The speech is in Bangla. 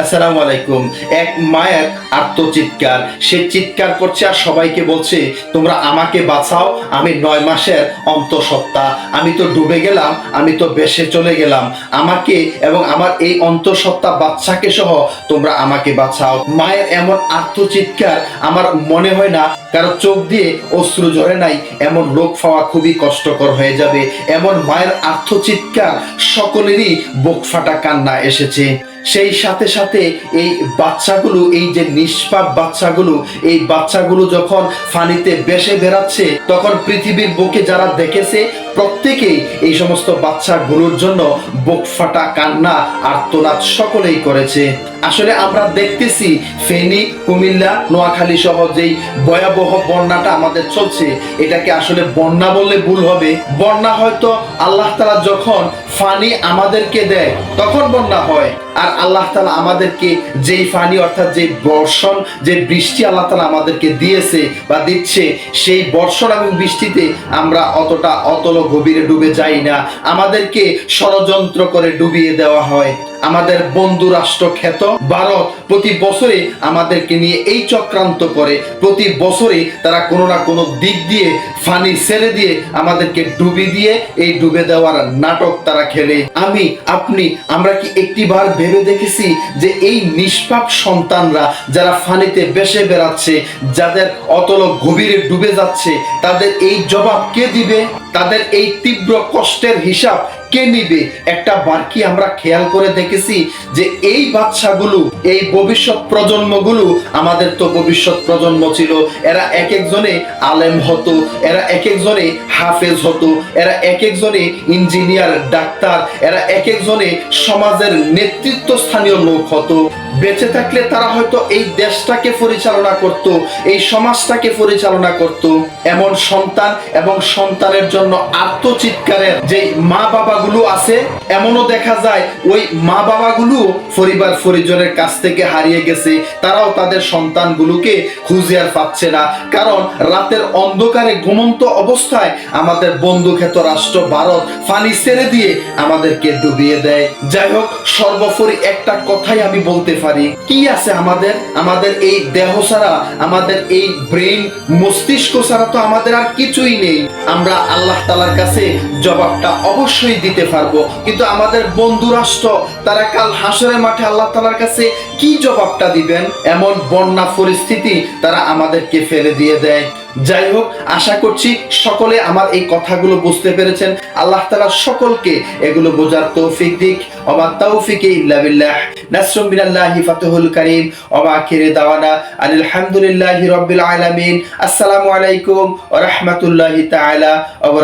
আসসালামু আলাইকুম। এক মায়ের আত্মচিৎকার। সে চিৎকার করছে আর সবাইকে বলছে, তোমরা আমাকে বাঁচাও, আমি নয় মাসের অন্তঃসত্ত্বা। আমি তো ডুবে গেলাম, আমি তো বেশে চলে গেলাম। আমাকে এবং আমার এই অন্তঃসত্ত্বা বাচ্চাকে সহ তোমরা আমাকে বাঁচাও। মায়ের এমন আত্মচিৎকার আমার মনে হয় না, কারও চোখ দিয়ে অশ্রু ঝরে নাই, এমন লোক পাওয়া খুবই কষ্টকর হয়ে যাবে। এমন মায়ের আত্মচিৎকার সকলেরই বুক ফাটা কান্না এসেছে। সেই সাথে সাথে এই বাচ্চাগুলো, এই যে নিষ্পাপ বাচ্চাগুলো, এই বাচ্চাগুলো যখন ফানিতে বেসে বেড়াচ্ছে, তখন পৃথিবীর বুকে যারা দেখেছে, প্রত্যেকেই এই সমস্ত বাচ্চাগুলোর জন্য বুক ফাটা কান্না আর তোলাত সকলেই করেছে। আসলে আমরা দেখতেছি ফেনী, কুমিল্লা, নোয়াখালী সহ যেই ভয়াবহ বন্যাটা আমাদের চলছে, এটাকে আসলে বন্যা বললে ভুল হবে। বন্যা হয়তো আল্লাহ তালা যখন ফানি আমাদেরকে দেয়, তখন বন্যা হয়। আর আল্লাহ তালা আমাদেরকে যেই ফানি অর্থাৎ যে বর্ষণ যে বৃষ্টি আল্লাহ তালা আমাদেরকে দিয়েছে বা দিচ্ছে, সেই বর্ষণ এবং বৃষ্টিতে আমরা অতটা অতল গভীরে ডুবে যাই না। আমাদেরকে ষড়যন্ত্র করে ডুবিয়ে দেওয়া হয়। আমাদের বন্ধু রাষ্ট্র খ্যাত ভারত প্রতি বছরে আমাদেরকে নিয়ে এই চক্রান্ত করে। প্রতি বছরে তারা কোনো না কোনো দিক দিয়ে ফানি ছেড়ে দিয়ে আমাদেরকে ডুবি দিয়ে এই ডুবে দেওয়ার নাটক তারা খেলে। আমি, আপনি, আমরা কি একটিবার ভেবে দেখেছি যে এই নিষ্পাপ সন্তানরা যারা ফানিতে বেসে বেড়াচ্ছে, যাদের অতল গভীরে ডুবে যাচ্ছে, তাদের এই জবাব কে দিবে? তাদের এই তীব্র কষ্টের হিসাব কে নিবে? একটা বার কি আমরা খেয়াল করে দেখেছি যে এই বাচ্চাগুলো এই ভবিষ্যৎ প্রজন্মগুলো, আমাদের তো ভবিষ্যৎ প্রজন্ম ছিল, এরা এক একজনে আলেম হতো, এরা এক একজনে হাফেজ হতো। এরা এক একজনে ইঞ্জিনিয়ার, ডাক্তার, এরা এক একজনে সমাজের নেতৃত্ব স্থানীয় লোক হতো। বেঁচে থাকলে তারা হয়তো এই দেশটাকে পরিচালনা করত, এই সমাজটাকে পরিচালনা করত। এমন সন্তান এবং সন্তানের জন্য আত্মচিৎকারের যে মা বাবাগুলো আছে, এমনও দেখা যায় ওই মা বাবাগুলো পরিবার পরিজনের কাছ থেকে হারিয়ে গেছে। তারাও তাদের সন্তানগুলোকে খুঁজে আর পাচ্ছে না। কারণ রাতের অন্ধকারে ঘুমন্ত অবস্থায় আমাদের বন্ধু খ্যাত রাষ্ট্র ভারত ফানি ছেড়ে দিয়ে আমাদেরকে ডুবিয়ে দেয়। যাই হোক সর্বোপরি একটা কথাই আমি বলতে পারি। কি আছে আমাদের? আমাদের এই দেহ ছাড়া, আমাদের এই ব্রেন মস্তিষ্ক ছাড়া তো আমাদের আর কিছুই নেই। আমরা আল্লাহ তালার কাছে জবাবটা অবশ্যই দিতে পারব। কিন্তু আমাদের বন্ধু রাষ্ট্র, তারা কাল হাসরের মাঠে আল্লাহ তালার কাছে কি জবাবটা দিবেন? এমন বন্যা পরিস্থিতি তারা আমাদেরকে ফেলে দিয়ে দেয়। যাই হোক, আশা করছি সকলে আমার এই কথাগুলো বুঝতে পেরেছেন। আল্লাহ তালা সকলকে এগুলো বোঝার তৌফিক দিক। অমা তৌফিকে ইল্লাবিল্লাহ নাসরুম বিনাল্লাহি ফাতহুল করিম। অবা আখিরে দাওয়ানা আলহামদুলিল্লাহ রব্বিল আলামিন। আসসালামু আলাইকুম ওয়া রাহমাতুল্লাহি তাআলা ওয়া